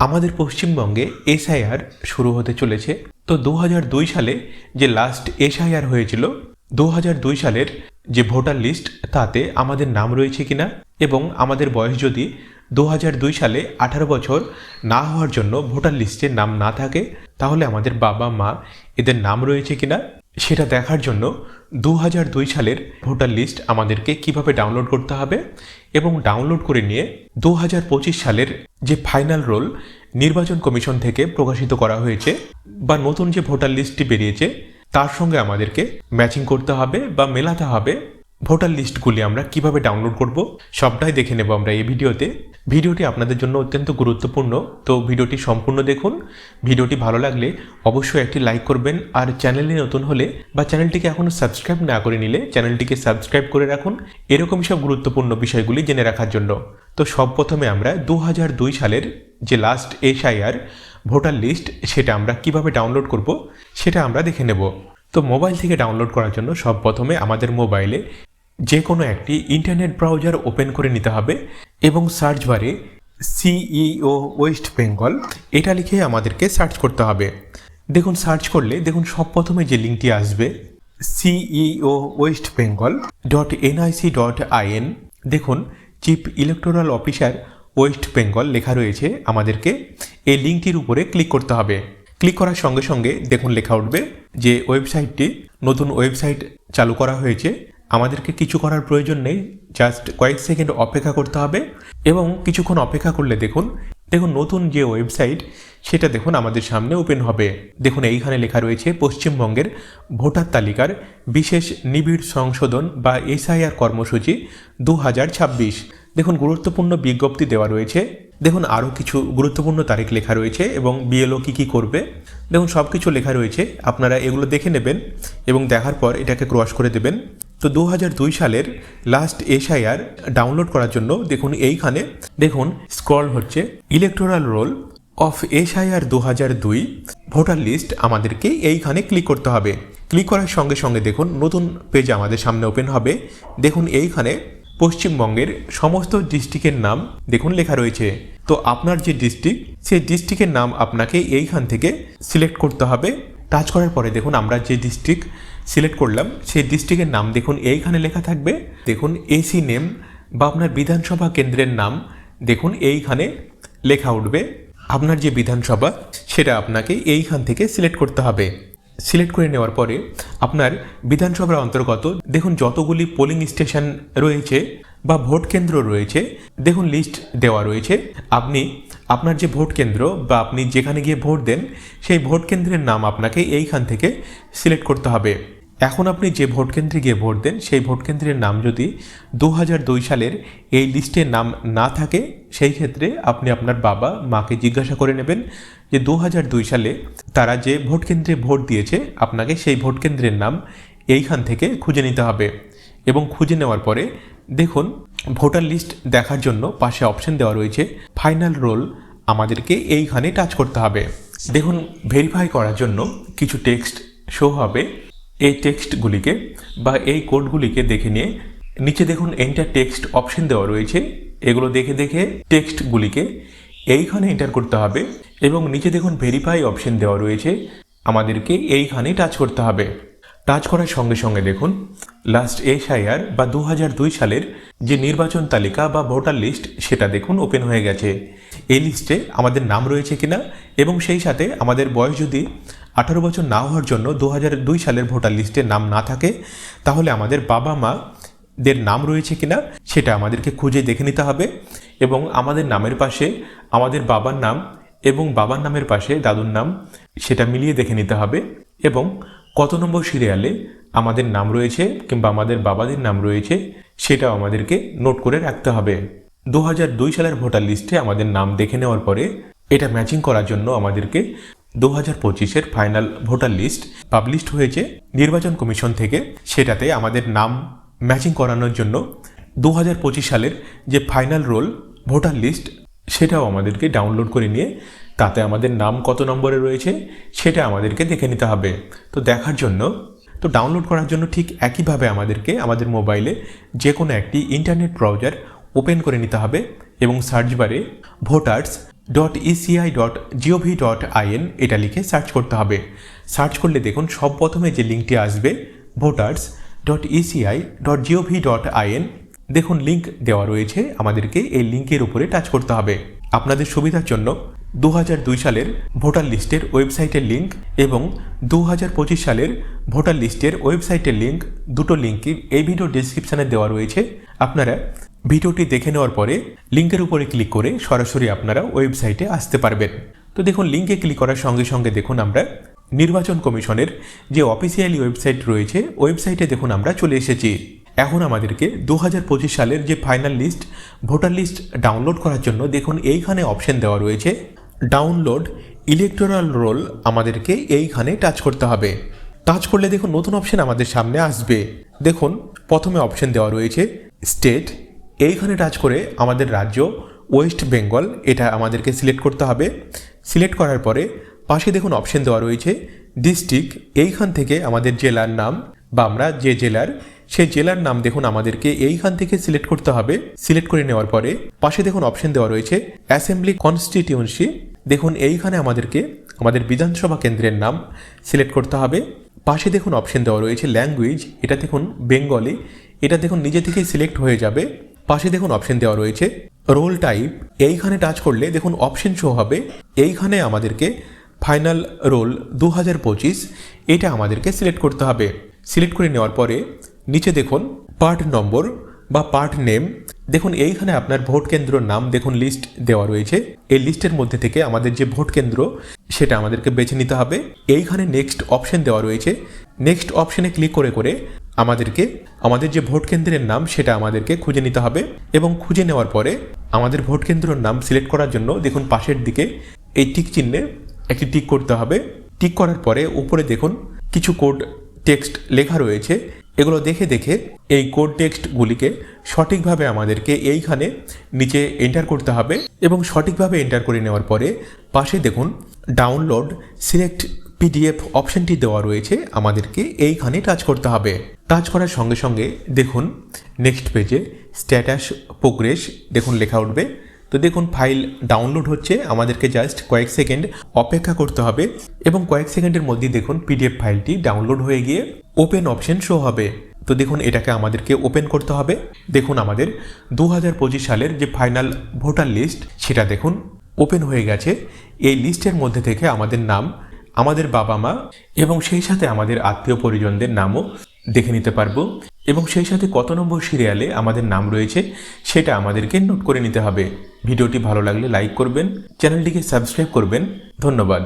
আমাদের পশ্চিমবঙ্গে এসআইআর শুরু হতে চলেছে। তো দু সালে যে লাস্ট এসআইআর হয়েছিল দু সালের যে ভোটার লিস্ট তাতে আমাদের নাম রয়েছে কিনা এবং আমাদের বয়স যদি দু সালে আঠারো বছর না হওয়ার জন্য ভোটার লিস্টে নাম না থাকে, তাহলে আমাদের বাবা মা এদের নাম রয়েছে কিনা সেটা দেখার জন্য দু হাজার দুই সালের ভোটার লিস্ট আমাদেরকে কীভাবে ডাউনলোড করতে হবে এবং ডাউনলোড করে নিয়ে দু হাজার পঁচিশ সালের যে ফাইনাল রোল নির্বাচন কমিশন থেকে প্রকাশিত করা হয়েছে বা নতুন যে ভোটার লিস্টটি বেরিয়েছে, তার সঙ্গে আমাদেরকে ম্যাচিং করতে হবে বা মেলাতে হবে। ভোটার লিস্টগুলি আমরা কীভাবে ডাউনলোড করব সবটাই দেখে নেব আমরা এই ভিডিওতে। ভিডিওটি আপনাদের জন্য অত্যন্ত গুরুত্বপূর্ণ। তো ভিডিওটি সম্পূর্ণ দেখুন। ভিডিওটি ভালো লাগলে অবশ্যই একটি লাইক করবেন আর চ্যানেলে নতুন হলে বা চ্যানেলটিকে এখনও সাবস্ক্রাইব না করে নিলে চ্যানেলটিকে সাবস্ক্রাইব করে রাখুন এরকমই সব গুরুত্বপূর্ণ বিষয়গুলি জেনে রাখার জন্য। তো সব প্রথমে আমরা দু সালের যে লাস্ট এসআইআর ভোটার লিস্ট সেটা আমরা কীভাবে ডাউনলোড করব সেটা আমরা দেখে নেব। তো মোবাইল থেকে ডাউনলোড করার জন্য সব প্রথমে আমাদের মোবাইলে যে কোনো একটি ইন্টারনেট ব্রাউজার ওপেন করে নিতে হবে এবং সার্চ বারে সিইও ওয়েস্ট বেঙ্গল এটা লিখে আমাদেরকে সার্চ করতে হবে। দেখুন সার্চ করলে দেখুন সব প্রথমে যে লিঙ্কটি আসবে CEO West Bengal dot NIC dot IN দেখুন chief electoral officer West Bengal লেখা রয়েছে আমাদেরকে, এই লিঙ্কটির উপরে ক্লিক করতে হবে। ক্লিক করার সঙ্গে সঙ্গে দেখুন লেখা উঠবে যে ওয়েবসাইটটি নতুন ওয়েবসাইট চালু করা হয়েছে। আমাদেরকে কিছু করার প্রয়োজন নেই জাস্ট কয়েক সেকেন্ড অপেক্ষা করতে হবে এবং কিছুক্ষণ অপেক্ষা করলে দেখুন দেখুন নতুন যে ওয়েবসাইট সেটা দেখুন আমাদের সামনে ওপেন হবে। দেখুন এইখানে লেখা রয়েছে পশ্চিমবঙ্গের ভোটার তালিকার বিশেষ নিবিড় সংশোধন বা এসআইআর কর্মসূচি দু হাজার ছাব্বিশ। দেখুন গুরুত্বপূর্ণ বিজ্ঞপ্তি দেওয়া রয়েছে। দেখুন আরও কিছু গুরুত্বপূর্ণ তারিখ লেখা রয়েছে এবং বিএলও কী কী করবে। দেখুন সব কিছু লেখা রয়েছে, আপনারা এগুলো দেখে নেবেন এবং দেখার পর এটাকে ক্রস করে দেবেন। তো দু দুই সালের লাস্ট এসআইআর ডাউনলোড করার জন্য দেখুন এইখানে, দেখুন স্ক্রল হচ্ছে ইলেকটোরাল রোল অফ এসআইআর দু হাজার দুই ভোটার লিস্ট আমাদেরকে এইখানে ক্লিক করতে হবে। ক্লিক করার সঙ্গে সঙ্গে দেখুন, নতুন পেজ আমাদের সামনে ওপেন হবে। দেখুন এইখানে পশ্চিমবঙ্গের সমস্ত ডিস্ট্রিক্টের নাম দেখুন লেখা রয়েছে। তো আপনার যে ডিস্ট্রিক্ট সেই ডিস্ট্রিক্টের নাম আপনাকে এইখান থেকে সিলেক্ট করতে হবে। টাচ করার পরে দেখুন আমরা যে ডিস্ট্রিক্ট সিলেক্ট করলাম। সেই ডিস্ট্রিক্টের নাম দেখুন। এইখানে লেখা থাকবে, দেখুন এসি নেম বা আপনার বিধানসভা কেন্দ্রের নাম। দেখুন, এইখানে লেখা উঠবে, আপনার যে বিধানসভা, সেটা আপনাকে এইখান থেকে সিলেক্ট করতে হবে। সিলেক্ট করে নেওয়ার পরে আপনার বিধানসভার অন্তর্গত, দেখুন, যতগুলি পোলিং স্টেশন রয়েছে বা ভোট কেন্দ্র রয়েছে, দেখুন লিস্ট দেওয়া রয়েছে। আপনি আপনার যে ভোট কেন্দ্র বা আপনি যেখানে গিয়ে ভোট দেন, সেই ভোট কেন্দ্রের নাম আপনাকে এইখান থেকে সিলেক্ট করতে হবে। এখন আপনি যে ভোট কেন্দ্রে গিয়ে ভোট দেন, সেই ভোট কেন্দ্রের নাম যদি দু সালের এই লিস্টের নাম না থাকে, সেই ক্ষেত্রে আপনি আপনার বাবা মাকে জিজ্ঞাসা করে নেবেন যে দু সালে তারা যে ভোট কেন্দ্রে ভোট দিয়েছে, আপনাকে সেই ভোট কেন্দ্রের নাম এইখান থেকে খুঁজে নিতে হবে। এবং খুঁজে নেওয়ার পরে দেখুন ভোটার লিস্ট দেখার জন্য পাশে অপশন দেওয়া রয়েছে ফাইনাল রোল আমাদেরকে এইখানে টাচ করতে হবে। দেখুন ভেরিফাই করার জন্য কিছু টেক্সট শো হবে। এই টেক্সটগুলিকে বা এই কোডগুলিকে দেখে নিয়ে নিচে দেখুন এন্টার টেক্সট অপশন দেওয়া রয়েছে। এগুলো দেখে দেখে টেক্সটগুলিকে এইখানে এন্টার করতে হবে এবং নিচে দেখুন ভেরিফাই অপশন দেওয়া রয়েছে। আমাদেরকে এইখানে টাচ করতে হবে। টাচ করার সঙ্গে সঙ্গে দেখুন লাস্ট এসআইআর বা দু দুই সালের যে নির্বাচন তালিকা বা ভোটার লিস্ট সেটা দেখুন ওপেন হয়ে গেছে। এই লিস্টে আমাদের নাম রয়েছে কিনা এবং সেই সাথে আমাদের বয়স যদি আঠারো বছর না হওয়ার জন্য দু সালের ভোটার লিস্টে নাম না থাকে, তাহলে আমাদের বাবা মা দের নাম রয়েছে কিনা, সেটা আমাদেরকে খুঁজে দেখে নিতে হবে এবং আমাদের নামের পাশে আমাদের বাবার নাম এবং বাবার নামের পাশে দাদুর নাম, সেটা মিলিয়ে দেখে নিতে হবে এবং কত নম্বর সিরিয়ালে আমাদের নাম রয়েছে কিংবা আমাদের বাবাদের নাম রয়েছে, সেটাও আমাদেরকে নোট করে রাখতে হবে। দু সালের ভোটার লিস্টে আমাদের নাম দেখে নেওয়ার পরে এটা ম্যাচিং করার জন্য আমাদেরকে দু হাজার পঁচিশের ফাইনাল ভোটার লিস্ট পাবলিশড হয়েছে নির্বাচন কমিশন থেকে। সেটাতে আমাদের নাম ম্যাচিং করানোর জন্য দু হাজার পঁচিশ সালের যে ফাইনাল রোল ভোটার লিস্ট, সেটাও আমাদেরকে ডাউনলোড করে নিয়ে তাতে আমাদের নাম কত নম্বরে রয়েছে সেটা আমাদেরকে দেখে নিতে হবে। তো দেখার জন্য, তো ডাউনলোড করার জন্য ঠিক একইভাবে আমাদেরকে আমাদের মোবাইলে যে কোনো একটি ইন্টারনেট ব্রাউজার ওপেন করে নিতে হবে এবং সার্চ বারে voters dot ECI dot GOV dot IN এটা লিখে সার্চ করতে হবে। সার্চ করলে দেখুন সব প্রথমে যে লিঙ্কটি আসবে voters dot ECI dot GOV dot IN দেখুন লিঙ্ক দেওয়া রয়েছে, আমাদেরকে এই লিঙ্কের উপরে টাচ করতে হবে। আপনাদের সুবিধার জন্য দু হাজার দুই সালের ভোটার লিস্টের ওয়েবসাইটের লিঙ্ক এবং দু হাজার পঁচিশ সালের ভোটার লিস্টের ওয়েবসাইটের লিঙ্ক দুটো লিঙ্কই এই ভিডিও ডিসক্রিপশানে দেওয়া রয়েছে। আপনারা ভিডিওটি দেখে নেওয়ার পরে লিঙ্কের উপরে ক্লিক করে সরাসরি আপনারা ওয়েবসাইটে আসতে পারবেন। তো দেখুন লিঙ্কে ক্লিক করার সঙ্গে সঙ্গে দেখুন আমরা নির্বাচন কমিশনের যে অফিসিয়ালি ওয়েবসাইট রয়েছে, ওয়েবসাইটে দেখুন আমরা চলে এসেছি। এখন আমাদেরকে দু হাজার পঁচিশ সালের যে final list voter list download করার জন্য দেখুন, এইখানে অপশন দেওয়া রয়েছে। ডাউনলোড ইলেকটোরাল রোল আমাদেরকে এইখানে টাচ করতে হবে। টাচ করলে দেখুন নতুন অপশন আমাদের সামনে আসবে। দেখুন, প্রথমে অপশন দেওয়া রয়েছে স্টেট এইখানে টাচ করে আমাদের রাজ্য ওয়েস্ট বেঙ্গল এটা আমাদেরকে সিলেক্ট করতে হবে। সিলেক্ট করার পরে পাশে দেখুন অপশন দেওয়া রয়েছে ডিস্ট্রিক্ট এইখান থেকে আমাদের জেলার নাম বা আমরা যে জেলার সেই জেলার নাম দেখুন আমাদেরকে এইখান থেকে সিলেক্ট করতে হবে। সিলেক্ট করে নেওয়ার পরে পাশে দেখুন অপশন দেওয়া রয়েছে অ্যাসেম্বলি কনস্টিটিউন্সি দেখুন, এইখানে আমাদেরকে আমাদের বিধানসভা কেন্দ্রের নাম সিলেক্ট করতে হবে। পাশে দেখুন অপশন দেওয়া রয়েছে, ল্যাঙ্গুয়েজ। এটা দেখুন বেঙ্গলি। এটা দেখুন নিজে থেকেই সিলেক্ট হয়ে যাবে। পাশে দেখুন অপশন দেওয়া রয়েছে, রোল টাইপ। এইখানে টাচ করলে দেখুন অপশন শো হবে। এইখানে আমাদেরকে ফাইনাল রোল দু হাজার পঁচিশ, এটা আমাদেরকে সিলেক্ট করতে হবে। সিলেক্ট করে নেওয়ার পরে নিচে দেখুন পার্ট নম্বর। বা পার্ট নেম দেখুন, এইখানে আপনার ভোট কেন্দ্রর নাম দেখুন লিস্ট দেওয়া রয়েছে। এই লিস্টের মধ্যে থেকে আমাদের যে ভোট কেন্দ্র, সেটা আমাদেরকে বেছে নিতে হবে। এইখানে নেক্সট অপশন দেওয়া রয়েছে। নেক্সট অপশনে ক্লিক করে করে আমাদেরকে, আমাদের যে ভোট কেন্দ্রের নাম, সেটা আমাদেরকে খুঁজে নিতে হবে। এবং খুঁজে নেওয়ার পরে, আমাদের ভোট কেন্দ্রর নাম সিলেক্ট করার জন্য, দেখুন, পাশের দিকে এই টিক চিহ্নে একটি টিক করতে হবে। টিক করার পরে, উপরে দেখুন, কিছু কোড টেক্সট লেখা রয়েছে। এগুলো দেখে দেখে এই কোড টেক্সটগুলিকে সঠিকভাবে আমাদেরকে এইখানে নিচে এন্টার করতে হবে এবং সঠিকভাবে এন্টার করে নেওয়ার পরে পাশে দেখুন ডাউনলোড সিলেক্ট পিডিএফ অপশনটি দেওয়া রয়েছে, আমাদেরকে এইখানে টাচ করতে হবে। টাচ করার সঙ্গে সঙ্গে দেখুন নেক্সট পেজে স্ট্যাটাস প্রোগ্রেস দেখুন লেখা উঠবে। তো দেখুন ফাইল ডাউনলোড হচ্ছে, আমাদেরকে জাস্ট কয়েক সেকেন্ড অপেক্ষা করতে হবে এবং কয়েক সেকেন্ডের মধ্যে দেখুন পিডিএফ ফাইলটি ডাউনলোড হয়ে গিয়ে ওপেন অপশন শো হবে। তো দেখুন, এটাকে আমাদেরকে ওপেন করতে হবে। দেখুন, আমাদের দু হাজার পঁচিশ সালের যে ফাইনাল ভোটার লিস্ট সেটা দেখুন ওপেন হয়ে গেছে। এই লিস্টের মধ্যে থেকে আমাদের নাম, আমাদের বাবা মা এবং সেই সাথে আমাদের আত্মীয় পরিজনদের নামও দেখে নিতে পারব। এবং সেই সাথে কত নম্বর সিরিয়ালে আমাদের নাম রয়েছে, সেটা আমাদেরকে নোট করে নিতে হবে। ভিডিওটি ভালো লাগলে লাইক করবেন, চ্যানেলটিকে সাবস্ক্রাইব করবেন। ধন্যবাদ।